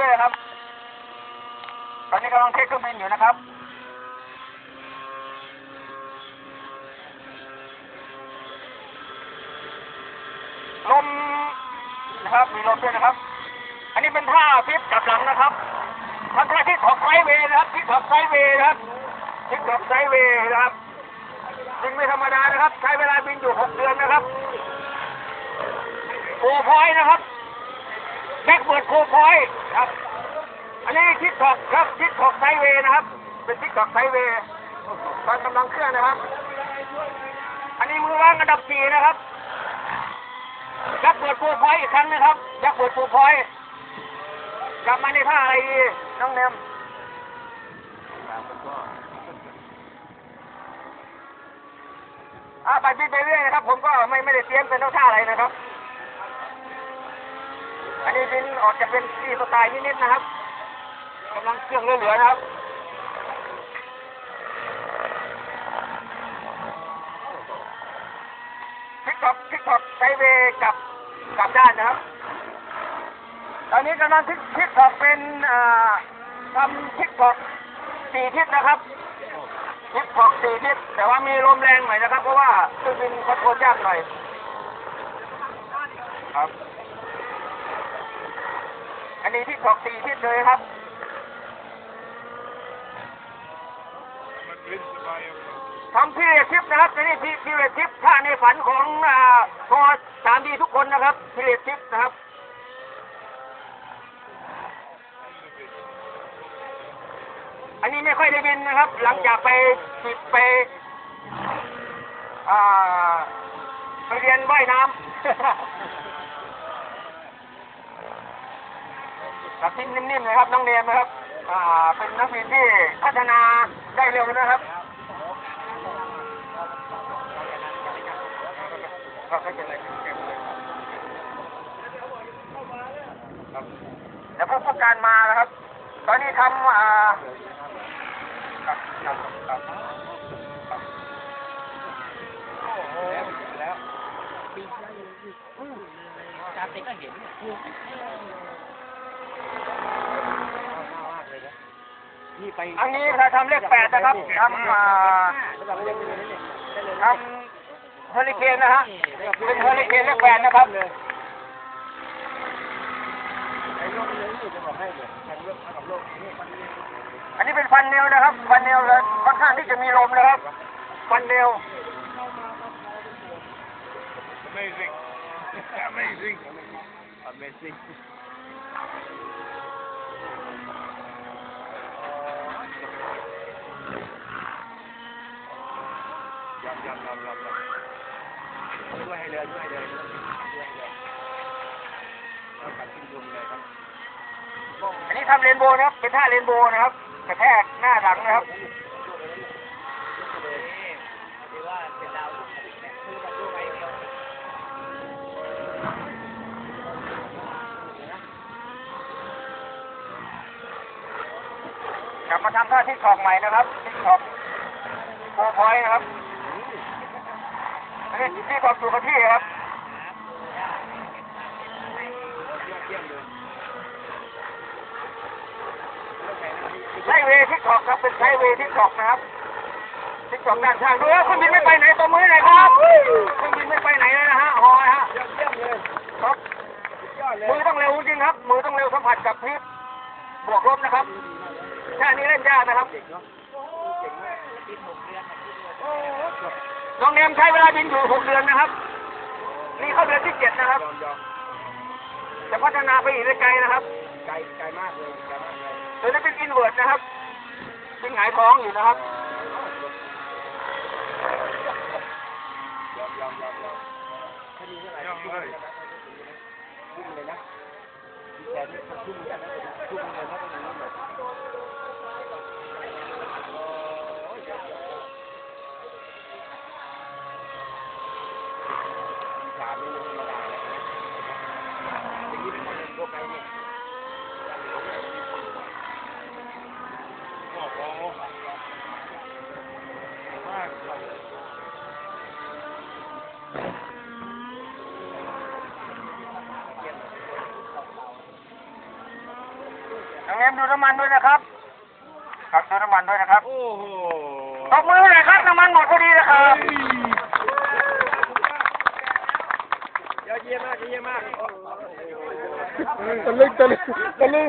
เรื่อยๆครับ ตอนนี้กำลังเทสเครื่องบินอยู่นะครับลมนะครับ มีลมด้วยนะครับ อันนี้เป็นท่าพิษกลับหลังนะครับทำท่าที่ถอกไซด์เวย์นะครับที่ถอกไซด์เวย์นะครับที่ถอกไซด์เวย์นะครับบินไม่ธรรมดานะครับ ใช้เวลาบินอยู่หกเดือนนะครับโคพอยนะครับ แบ็กเบิร์ดโคพอยครับ อันนี้ทิศถอกครับทิศถอกไซเวย์นะครับ เป็นทิศถอกไซเวย์ตอนกำลังเคลื่อนนะครับ อันนี้มือว่างอันดับสี่นะครับยักษ์เปิดปูพอยอีกครั้งนะครับยักษ์เปิดปูพอยกลับมาในท่าอะไรดีน้องเนมอ่าไปบินไปเรื่อยนะครับ ผมก็ไม่ไม่ได้เตรียมเป็นท่าอะไรนะครับ อันนี้บินออกจะเป็นฟรีสไตล์นิดๆนะครับกำลังเครื่องเหลือๆนะครับทิกท็อกทิกท็อกไซเวกับกลับด้านนะครับ ตอนนี้กำลังทิกทิกท็อกเป็นอ่าทำทิกท็อกสี่ทิศนะครับทิกท็อกสี่ทิศแต่ว่ามีลมแรงหน่อยนะครับ เพราะว่าเครื่องบินคอนโทรลยากหน่อยครับ ทิกท็อกสี่ทิศเลยครับทำพีเรทิปนะครับนี่พีพีเรทิปท่าในฝันของอ่าพอสามดีทุกคนนะครับพีเรทิปนะครับอันนี้ไม่ค่อยได้บินนะครับ หลังจากไปฝึกไปไปเรียนว่ายน้ำ ครับทิ้งนิ่มๆนะครับน้องเนียนนะครับ อ่า เป็นนักบินที่พัฒนาได้เร็วนะครับครับไม่เป็นไรครับแล้วผู้ประการมาแล้วครับ ตอนนี้ทำอ่าครับครับครับครับโอ้โหแล้วตาเด็กก็เห็น นี่ไปอันนี้เราทำเลขแปดนะครับทำอ่าทำเฮอริเคนนะฮะเป็นเฮอริเคนเลขแปดนะครับอันนี้เป็นฟันเนลนะครับฟันเนลเลยค่อนข้างที่จะมีลมนะครับฟันเนล Amazing. Amazing. Amazing ยอมยอมยอมยอมช่วยให้เรือช่วยให้เรือช่วยให้เรือเราตัดขึ้นลงเลยครับอันนี้ทำเรนโบว์นะครับ เป็นท่าเรนโบว์นะครับกระแทกหน้าหลังนะครับกลับมาทำท่าที่ขอกใหม่นะครับที่ขอกโฟพอยนะครับ อันนี้ที่ขกับที่ครับใช้เวที่ขอกครับเป็นใช้เวที่ขอกนะครับที่ขอกด้านข้างดูว่าครื่องบินไม่ไปไหนตัวมือไหนครับครื่องบินไม่ไปไหนเลยนะฮะหอยฮะครับมือต้องเร็วจริงครับ มือต้องเร็วสัมผัสกับพิษบวกลบนะครับแค่นี้เล่นยากนะครับ น้องเนมใช้เวลาบินอยู่หกเดือนนะครับ นี่เข้าเดือนที่เจ็ดนะครับยอมยอมจะพัฒนาไปอีกไกลนะครับ ไกลไกลมากเลยไกลมากเลยเดี๋ยวจะเป็นอินเวิร์ดนะครับเป็นหงายท้องอยู่นะครับยอมยอมยอมยอมยอมเลยทุ่มเลยนะแต่นี่มันทุ่มกันนะทุ่มเลยนะตรงนี้แบบ สามนี่มันธรรมดาเลยนะอย่างนี้เป็นคนเป็นพวกไกลเนี่ยโอ้โหมาก น้องเอ็มดูน้ำมันด้วยนะครับ ครับดูน้ำมันด้วยนะครับโอ้โหตบมือเลยครับน้ำมันหมดพอดีนะครับยอดเยี่ยมมากยอดเยี่ยมมากตะลึงตะลึงตะลึง